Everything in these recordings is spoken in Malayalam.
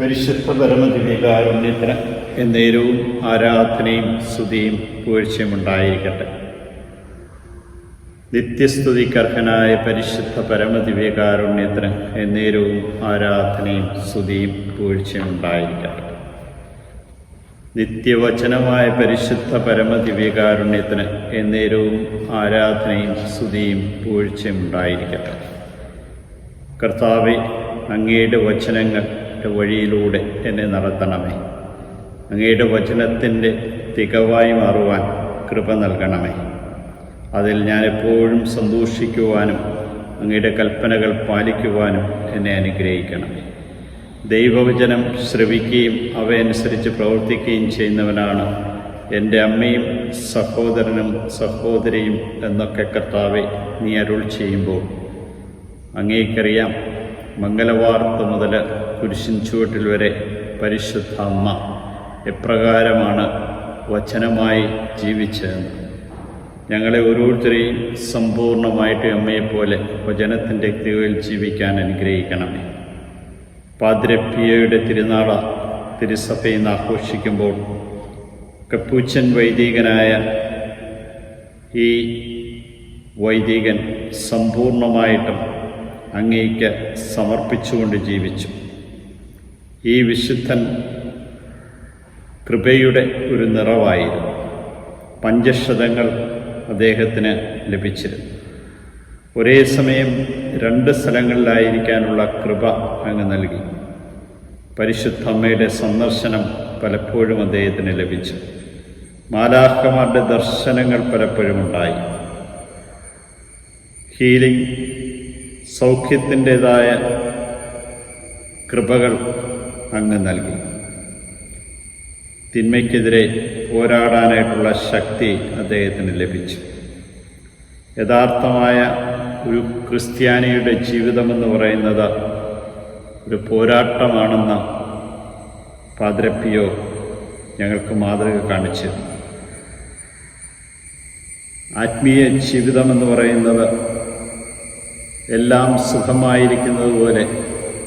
പരിശുദ്ധ പരമദിവികാരുണ്യത്തിന് എന്നേരവും ആരാധനയും സ്തുതിയും പൂഴ്ചയും ഉണ്ടായിരിക്കട്ടെ. നിത്യസ്തുതിക്കർഹനായ പരിശുദ്ധ പരമദിവ്യകാരുണ്യത്തിന് എന്നേരവും ആരാധനയും സ്തുതിയും പൂഴ്ചയും ഉണ്ടായിരിക്കട്ടെ. നിത്യവചനമായ പരിശുദ്ധ പരമദിവ്യകാരുണ്യത്തിന് എന്നേരവും ആരാധനയും സ്തുതിയും പൂഴ്ചയും ഉണ്ടായിരിക്കട്ടെ. കർത്താവെ അങ്ങയുടെ വചനങ്ങളുടെ വഴിയിലൂടെ എന്നെ നടത്തണമേ. അങ്ങയുടെ വചനത്തിന്റെ തികവായി മാറുവാൻ കൃപ നൽകണമേ. അതിൽ ഞാൻ എപ്പോഴും സന്തോഷിക്കുവാനും അങ്ങയുടെ കൽപ്പനകൾ പാലിക്കുവാനും എന്നെ അനുഗ്രഹിക്കണമേ. ദൈവവചനം ശ്രവിക്കുകയും അവയനുസരിച്ച് പ്രവർത്തിക്കുകയും ചെയ്യുന്നവനാണ് എന്റെ അമ്മയും സഹോദരനും സഹോദരിയും എന്നൊക്കെ കർത്താവെ നീ അരുൾ ചെയ്യുമ്പോൾ. അങ്ങേക്കറിയാം മംഗലവാർത്ത മുതൽ കുരിശിൻ ചുവട്ടിൽ വരെ പരിശുദ്ധ അമ്മ എപ്രകാരമാണ് വചനമായി ജീവിച്ചതെന്ന് ഞങ്ങളെ ഓരോരുത്തരെയും സമ്പൂർണമായിട്ട് അമ്മയെപ്പോലെ വചനത്തിന്റെ കീഴിൽ ജീവിക്കാൻ അനുഗ്രഹിക്കണമേ. പാദ്രപ്പിയയുടെ തിരുനാള തിരുസഭയിൽ നിന്ന് ആഘോഷിക്കുമ്പോൾ കപ്പൂച്ചൻ വൈദികനായ ഈ വൈദികൻ സമ്പൂർണമായിട്ടും അങ്ങേക്ക് സമർപ്പിച്ചുകൊണ്ട് ജീവിച്ചു. ഈ വിശുദ്ധൻ കൃപയുടെ ഒരു നിറവായിരുന്നു. പഞ്ചശതങ്ങൾ അദ്ദേഹത്തിന് ലഭിച്ചിരുന്നു. ഒരേ സമയം രണ്ട് സ്ഥലങ്ങളിലായിരിക്കാനുള്ള കൃപ അങ്ങ് നൽകി. പരിശുദ്ധ അമ്മയുടെ സന്ദർശനം പലപ്പോഴും അദ്ദേഹത്തിന് ലഭിച്ചു. മാലാഹമാരുടെ ദർശനങ്ങൾ പലപ്പോഴും ഉണ്ടായി. ഹീലിംഗ് സൗഖ്യത്തിന്റെതായ കൃപകൾ അങ്ങ് നൽകി. തിന്മയ്ക്കെതിരെ പോരാടാനായിട്ടുള്ള ശക്തി അദ്ദേഹത്തിന് ലഭിച്ചു. യഥാർത്ഥമായ ഒരു ക്രിസ്ത്യാനിയുടെ ജീവിതമെന്ന് പറയുന്നത് ഒരു പോരാട്ടമാണെന്ന് പാദ്രപ്പിയോ ഞങ്ങൾക്ക് മാതൃക കാണിച്ചു. ആത്മീയ ജീവിതമെന്ന് പറയുന്നത് എല്ലാം സുഖമായിരിക്കുന്നത് പോലെ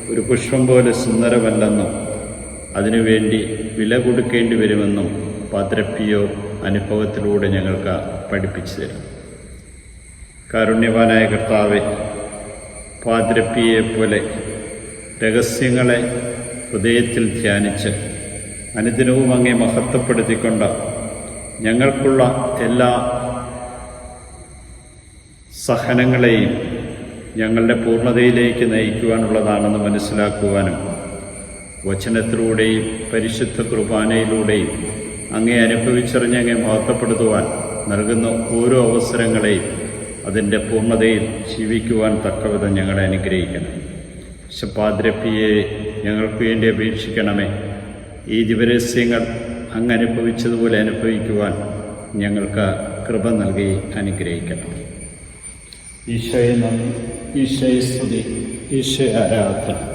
ഒരു പുഷ്പം പോലെ സുന്ദരമല്ലെന്നും അതിനുവേണ്ടി വില കൊടുക്കേണ്ടി വരുമെന്നും പാദ്രപ്പിയോ അനുഭവത്തിലൂടെ ഞങ്ങൾക്ക് പഠിപ്പിച്ചു തരും. കാരുണ്യവാനായ കർത്താവെ പാതിരപ്പിയെപ്പോലെ പോലെ രഹസ്യങ്ങളെ ഹൃദയത്തിൽ ധ്യാനിച്ച് അനുദിനവും അങ്ങെ മഹത്വപ്പെടുത്തിക്കൊണ്ട് ഞങ്ങൾക്കുള്ള എല്ലാ സഹനങ്ങളെയും ഞങ്ങളുടെ പൂർണതയിലേക്ക് നയിക്കുവാനുള്ളതാണെന്ന് മനസ്സിലാക്കുവാനും വചനത്തിലൂടെയും പരിശുദ്ധ കുർബാനയിലൂടെയും അങ്ങേ അനുഭവിച്ചറിഞ്ഞ് അങ്ങേ മഹത്വപ്പെടുത്തുവാൻ നൽകുന്ന ഓരോ അവസരങ്ങളെയും അതിന്റെ പൂർണതയിൽ ജീവിക്കുവാൻ തക്കവിധം ഞങ്ങളെ അനുഗ്രഹിക്കണം. ശപാദ്രപ്പിയെ ഞങ്ങൾക്ക് വേണ്ടി അപേക്ഷിക്കണമേ. ഈ ദിവരസ്യങ്ങൾ അങ്ങ് അനുഭവിച്ചതുപോലെ അനുഭവിക്കുവാൻ ഞങ്ങൾക്ക് കൃപ നൽകി അനുഗ്രഹിക്കണം ഈശോയെ നന്ദി. ഈശോയെ സ്തുതി. ഈശോ ആരാധന.